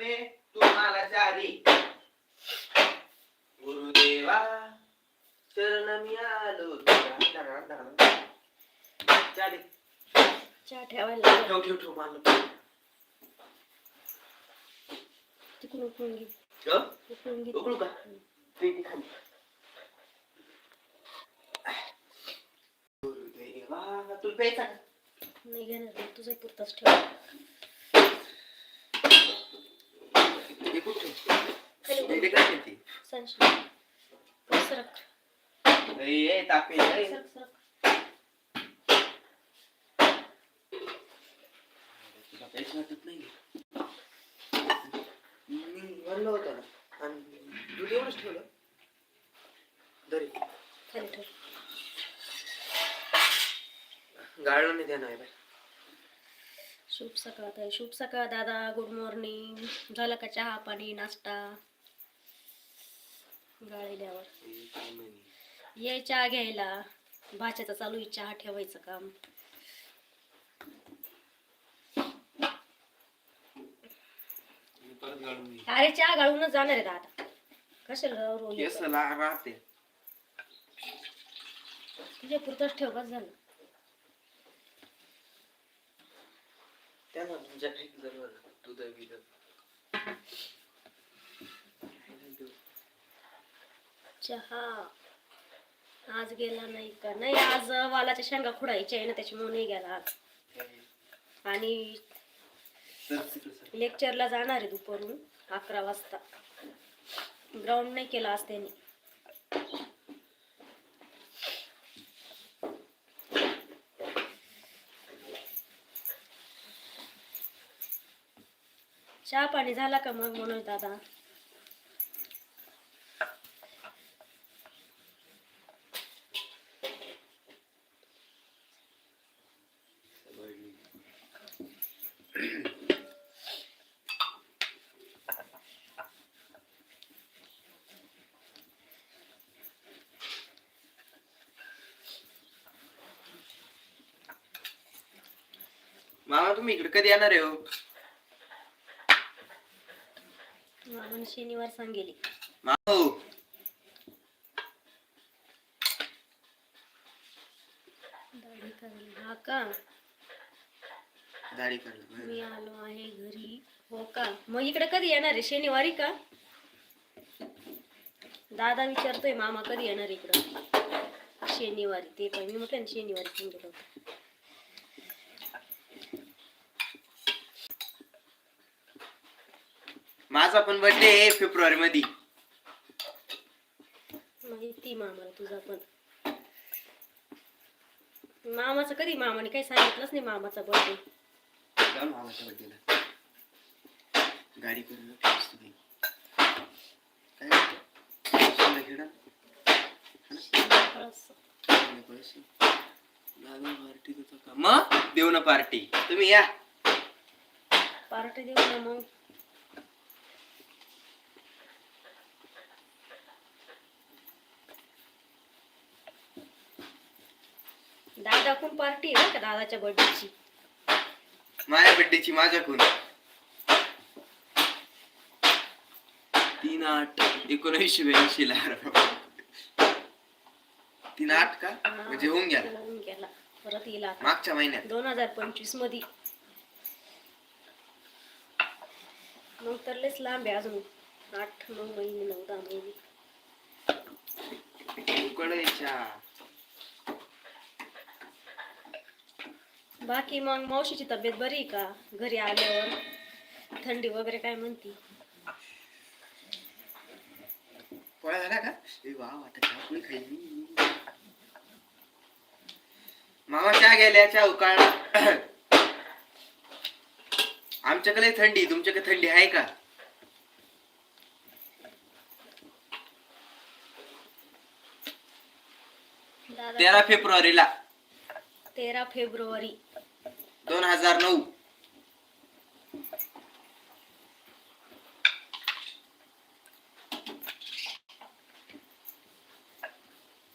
करणे तुम्हाला जारी. गुरुदेवा चरण मी आलो. ठेवायला ठेव ठेव ठेव का? गुरुदेवा तुला नाही घेणार तुझा पुरताच ठेव. संशय सरक ए, ताप तुला काहीच वाटत नाही? मी म्हणलं होतं ना आणि दूध एवढंच ठेवलं. दरी. खाली ठेव. गाळलं नाही देणार बाई. शुभ सकाळ ताई. शुभ सकाळ दादा. गुड मॉर्निंग झाला का चहा पाणी नाश्ता? म्हणे? ये चहा घ्यायला भाच्याचा चालू आहे चहा ठेवायचं काम. अरे चहा गाळूनच जाणार आहे दादा. कशाला रोल केस ला- राहते. तुझ्या पुरतच ठेव बस झालं. त्यांना तुमच्या दूध बिध चहा आज गेला नाही का? नाही आज वालाच्या शेंगा खुडायच्या आहे ना त्याच्यामुळे नाही गेला आज. आणि लेक्चरला जाणार आहे दुपारून अकरा वाजता. ग्राउंड नाही केला आज त्यांनी. चहा पाणी झाला का मग म्हणून दादा मामा तुम्ही इकडे कधी येणार आहे हो? मामाने शनिवार सांगेली. हो. दाढी करायला. हा का? दाढी करायला मी आलो आहे घरी. हो का? मग इकडे कधी येणार आहे? शनिवारी का? दादा विचारतोय मामा कधी येणार इकडं? शनिवारी. ते पण मी म्हटलं ना शनिवारी सांगितलं होतं. माझा पण बर्थडे आहे फेब्रुवारी मध्ये माहिती मामाला तुझा पण. मामाचं कधी मामाने काही सांगितलंच नाही मामाचा बर्थडे जाऊ ना मामाच्या बर्थडेला गाडी करून मस्त पैकी. काय? शिमला? शिमला देतो का? मग? देऊ ना पार्टी तुम्ही या. पार्टी देऊ ना मग. दादाकडून पार्टी आहे बरं का दादाच्या बर्थडेची माझ्या बर्थडेची माझ्याकडून तीन आठ एकोणऐंशी ब्याऐंशी ला. तीन आठ का? म्हणजे होऊन गेला. होऊन गेला. परत येईल आता. मागच्या महिन्यात. दोन हजार पंचवीसमध्ये मग तर लयच लांब आहे अजून. आठ नऊ महिने नऊ दहा महिने. उकडायच्या बाकी मग मावशीची तब्येत बरी आहे का? घरी आल्यावर? थंडी वगैरे काय म्हणती? पोळ्या झाल्या का? ए वा आता चहा कोणी खाईल मामा चहा गेल्या चहा उकाळला आमच्याकडे थंडी तुमच्याकडे थंडी आहे का? तेरा फेब्रुवारीला. तेरा फेब्रुवारी. दोन हजार नऊ.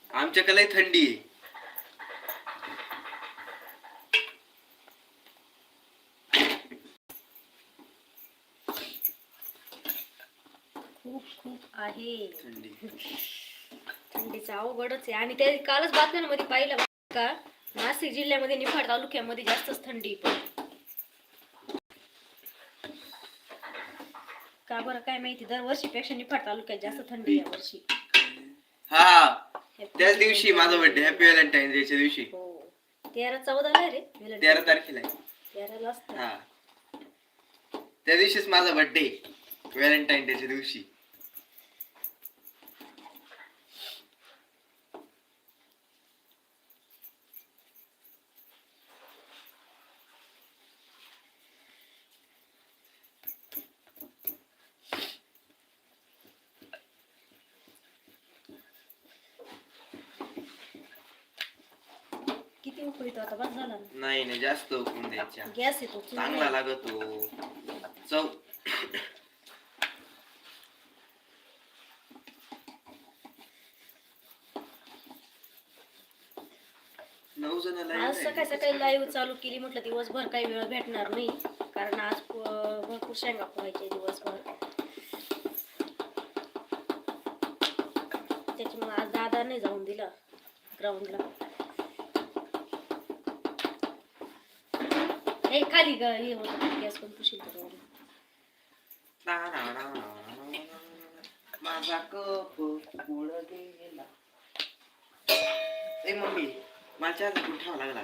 आमच्याकडे थंडी आहे. खूप खूप आहे. थंडी. थंडीचं अवघडच आहे. आणि ते कालच बातम्यांमध्ये पाहिलं का? नाशिक जिल्ह्यामध्ये निफाड तालुक्यामध्ये जास्तच थंडी. आहे पण का बरं काय माहिती दरवर्षीपेक्षा निफाड तालुक्यात जास्त थंडी आहे यावर्षी हा त्याच दिवशी माझा बर्थडे हॅपी व्हॅलेंटाईन डेच्या दिवशी. हो. तेरा चौदाला रे तेरा. तारखेला आहे. तेराला असतं. हा. त्या दिवशीच माझा बर्थडे व्हॅलेंटाईन डेच्या दिवशी. किती उकळीतो आता बस झाला ना नाही नाही जास्त उकळून द्यायच्या. गॅस येतो चूल चांगला नाही. लागतो. चव. नऊ जण आज सकाळी सकाळी लाईव्ह चालू केली म्हटलं दिवसभर काही वेळ भेटणार नाही कारण आज प- भरपूर शेंगा पोहायचे दिवसभर. त्याच्यामुळे आज दादा नाही जाऊन दिला ग्राउंडला हे खाली ग हे होतं गॅस पण पुशील. माझा कप मुळ गेला. ए मम्मी मला कुठे ठेवा लागला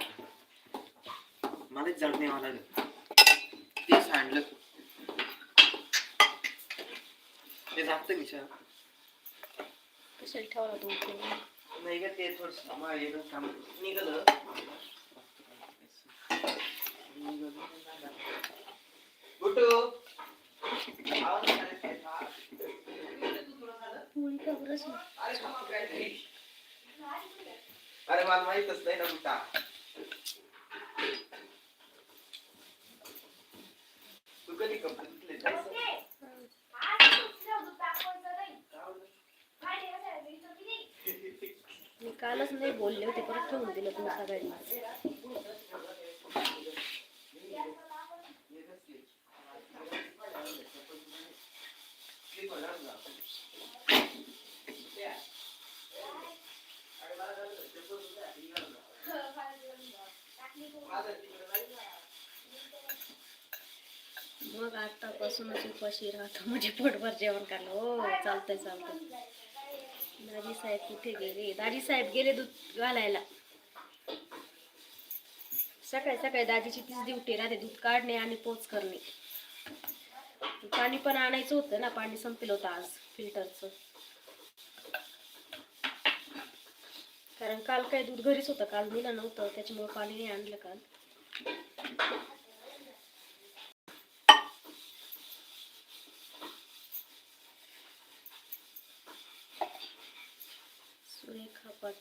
मलाच जड न्यावं लागेल. ते सांडलं. ते जागतं मी चहा. कशाला ठेवला तू? नाही का ते थोडस निघालं गुटू आवाज नाही काय झालं? तू तुला झालं? पोळी का बरं अशी? अरे काय अरे मला माहितच नाही ना गुट्टा तू कधी कपडे मी कालच नाही बोलले होते परत ठेवून दिलं तुम्ही सगळ्यांनी. मग आतापासूनच उपाशी राहतो म्हणजे पोटभर जेवण करणं. हो चालतंय चालतंय. दाजी साहेब कुठे गेले? दाजी साहेब गेले दूध घालायला. सकाळी सकाळी दाजीची तीच ड्युटी राहते दूध काढणे आणि पोच करणे. पाणी पण आणायचं होतं ना पाणी संपलं होतं आज फिल्टरचं. कारण काल काय दूध घरीच होतं काल दिलं नव्हतं त्याच्यामुळे पाणी नाही आणलं काल.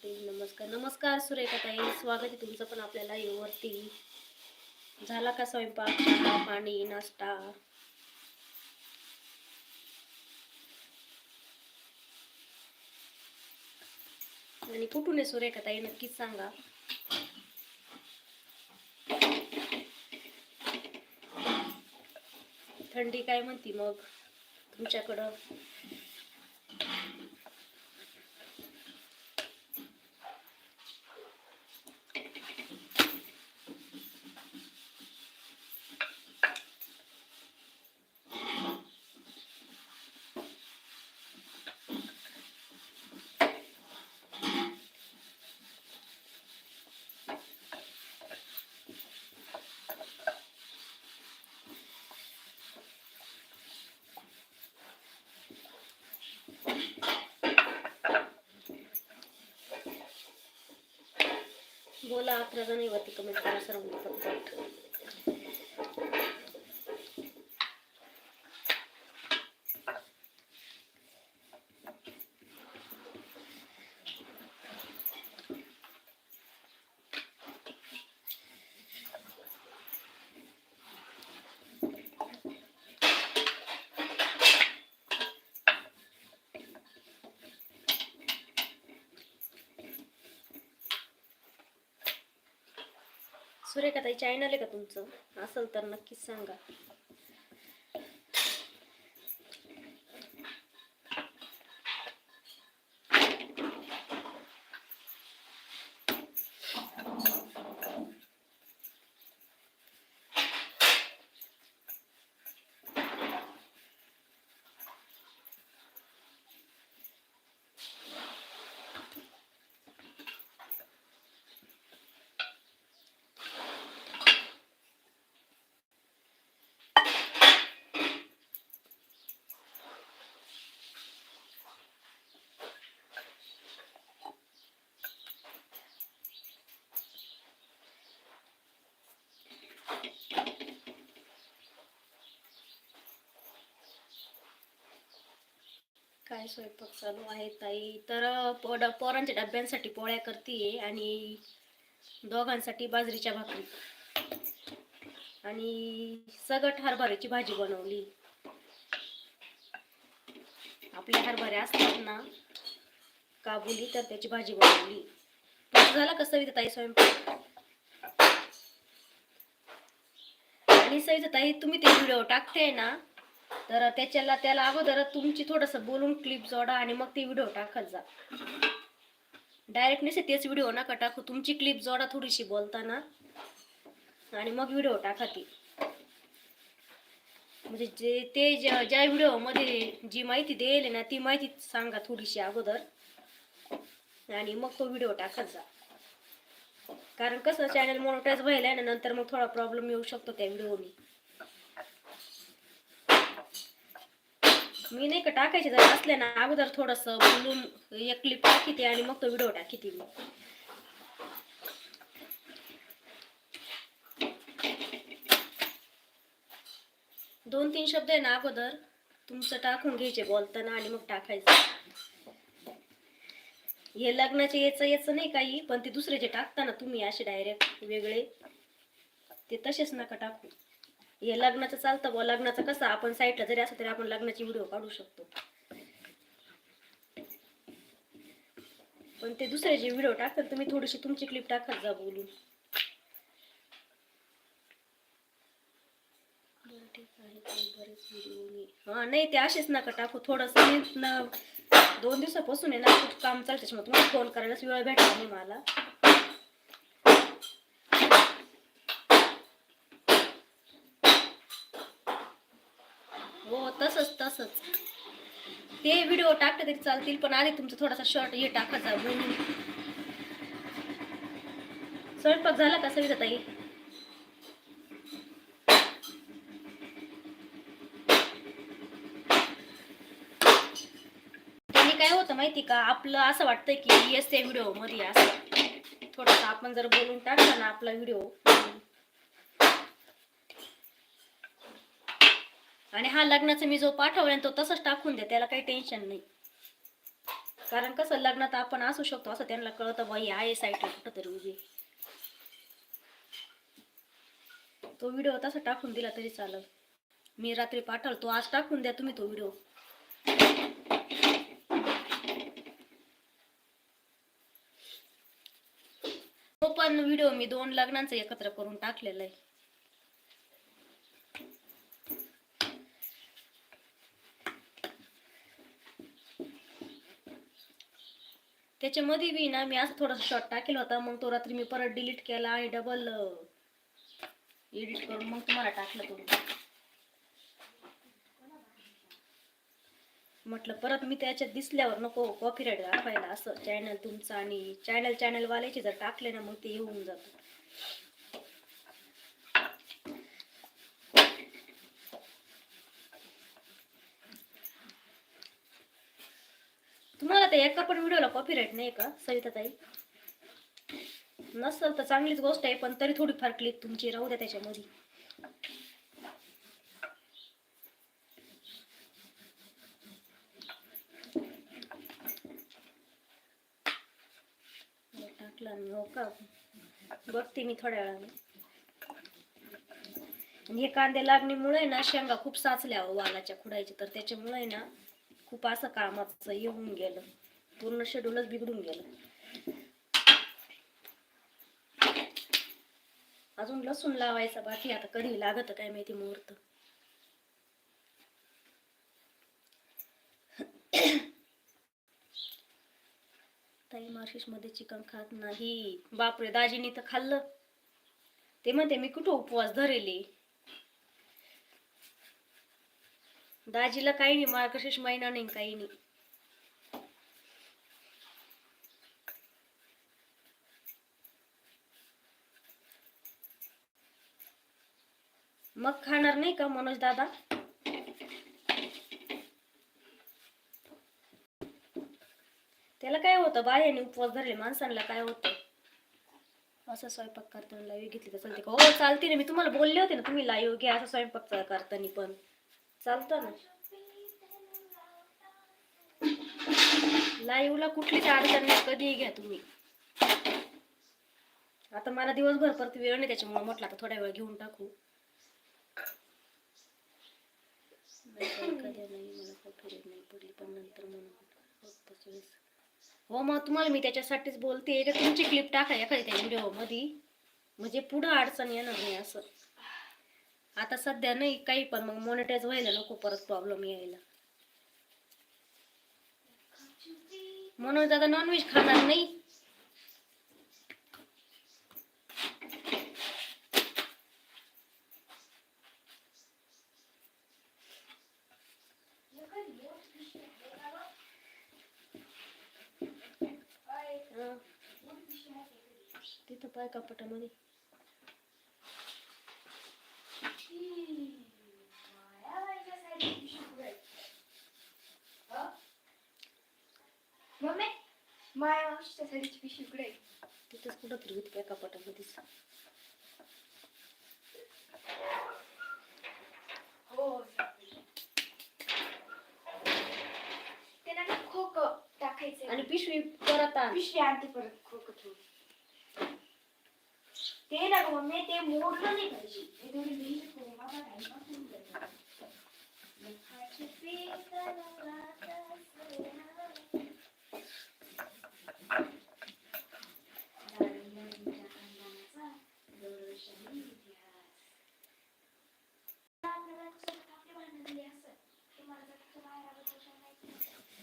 सुरेखा नमस्कार नमस्कार सुरेखा ताई स्वागत आहे तुमचं पण आपल्याला येवरती झाला का स्वयंपाक पाणी नाश्ता? आणि कुठून आहे सुरेखा ताई नक्कीच सांगा. थंडी काय म्हणती मग तुमच्याकडं? बोला अकरा जणीवरती कमेंट करा सर्व सुरेखा ताई चॅनल आहे का तुमचं? असेल तर नक्कीच सांगा. काय स्वयंपाक चालू आहे ताई? तर पोड पोरांच्या डब्यांसाठी पोळ्या करते आणि दोघांसाठी बाजरीच्या भाकरी. आणि सगट हरभऱ्याची भाजी बनवली. आपल्या हरभऱ्या असतात ना काबुली तर त्याची भाजी बनवली. झाला कसं विधताई स्वयंपाक? आणि सविता ताई तुम्ही ते व्हिडिओ टाकते ना तर त्याच्याला त्याला अगोदर तुमची थोडंसं बोलून क्लिप जोडा आणि मग ते व्हिडिओ टाकत जा. डायरेक्ट नसे तेच व्हिडिओ नका टाकू तुमची क्लिप जोडा थोडीशी बोलताना. आणि मग व्हिडिओ टाका ती. म्हणजे जे ते ज्या ज्या व्हिडिओमध्ये जी माहिती देईल ना ती माहिती सांगा थोडीशी अगोदर. आणि मग तो व्हिडिओ टाकत जा. कारण कसं चॅनल मोनोटाईज व्हायला आहे ना नंतर मग थोडा प्रॉब्लेम येऊ शकतो त्या व्हिडिओनी मी नाही का टाकायचे जर असले ना अगोदर थोडस बोलून एक क्लिप टाकीते आणि मग तो व्हिडिओ टाकीते मी. दोन तीन शब्द आहे ना अगोदर तुमचं टाकून घ्यायचे बोलताना आणि मग टाकायचं. हे लग्नाचे याचं याचं नाही काही पण ते दुसरे जे टाकता ना तुम्ही असे डायरेक्ट वेगळे. ते तसेच नका टाकू. हे लग्नाचं चालतं बुवा. लग्नाचं कसं आपण साईडला जरी असं तरी आपण लग्नाची व्हिडिओ काढू शकतो. पण ते दुसरे जे व्हिडिओ टाकतात तुम्ही थोडीशी तुमची क्लिप टाकत जा बोलून. हा नाही ते असेच नका टाकू. थोडस दोन दिवसापासून आहे ना खूप काम चालतं त्याच्यामुळे तुम्हाला फोन करायलाच वेळ भेटला नाही मला. हो तसंच तसंच. ते व्हिडिओ टाकले तरी चालतील पण आधी तुमचा थोडासा शॉर्ट हे टाकायचा स्वयंपाक झाला का सविता ताई त्यांनी काय होतं माहिती का? आपलं असं वाटतं की येस त्या व्हिडिओमध्ये असं थोडस आपण जर बोलून टाकला ना आपला व्हिडिओ आणि हा लग्नाचा मी जो पाठवला तो तसंच टाकून द्या त्याला काही टेन्शन नाही. कारण कसं लग्नात आपण असू शकतो असं त्यांना कळतं बाई आहे साईडला कुठं तरी उभी. तो व्हिडिओ तसा टाकून दिला तरी चालेल. मी रात्री पाठवल तो आज टाकून द्या तुम्ही तो व्हिडिओ पण व्हिडिओ मी दोन लग्नांचं एकत्र करून टाकलेलं आहे. त्याच्यामध्ये बी ना मी असं थोडासा शॉर्ट टाकेल होता मग तो रात्री मी परत डिलीट केला आणि डबल एडिट करून मग तुम्हाला टाकलं तुम्ही म्हटलं परत मी त्याच्यात दिसल्यावर नको कॉपीराईट दाखवायला असं चॅनल तुमचं आणि चॅनल चॅनल वाल्याचे जर टाकले ना मग ते येऊन जातं. तुम्हाला त्या एका पण व्हिडिओला कॉपीराईट नाही का सविता ताई नसल तर चांगलीच गोष्ट आहे पण तरी थोडीफार क्लिक तुमची राहू द्या त्याच्यामध्ये बरं, टाकला मी हो का बघते मी थोड्या वेळाने. हे कांदे लागणीमुळे ना शेंगा खूप साचल्या वालाच्या खुडायच्या तर त्याच्यामुळे ना खूप असं कामाचं येऊन गेलं. पूर्ण शेड्यूलच बिघडून गेलं. अजून लसूण लावायचा बाकी आता कधी लागत काय माहिती मुहूर्त. ताई मार्शिसमध्ये चिकन खात नाही. बापरे दाजीनी तर खाल्लं. ते म्हणते मी कुठं उपवास धरेले? दाजीला काही नाही मार्गशीर्ष महिना नाही काही नाही. मग खाणार नाही का मनोज दादा? त्याला काय होतं बायाने उपवास धरले माणसांना काय होतं? असं स्वयंपाक करताना लाईव्ह घेतली तर चालते का? हो चालते ना मी तुम्हाला बोलले होते ना तुम्ही लाईव्ह घ्या असं स्वयंपाक करताना पण. चालतं ना. लाईव्हला कुठलीच अडचण नाही कधीही घ्या तुम्ही. आता मला दिवसभर परत वेळ नाही त्याच्यामुळे म्हटलं आता थोड्या वेळ घेऊन टाकू. नाही कधी नाही मला नाही पडली पण नंतर म्हणून. हो मग तुम्हाला मी त्याच्यासाठीच बोलते. का तुमची क्लिप टाका एखादी त्या व्हिडिओ म्हणजे पुढं अडचण येणार नाही असं. आता सध्या नाही काही पण. मग मॉनिटाईज व्हायला नको परत प्रॉब्लेम यायला. म्हणून आता नॉनव्हेज खाणार नाही हं. तिथं पाय कपाटामध्ये मम्मी माया मावशीच्या साडीची पिशवी इकडे आहे. तिथंच कुठं तरी होती काय कपाटामध्येच. हो. सापडली. ते ना खोक टाकायचे आणि पिशवी परत आण. पिशवी आणते परत खोक ठेवून. ते ना गं मम्मी ते मोडलं नाही पाहिजे ते थोडी नीट करू मला टाइमपास होऊन जातो.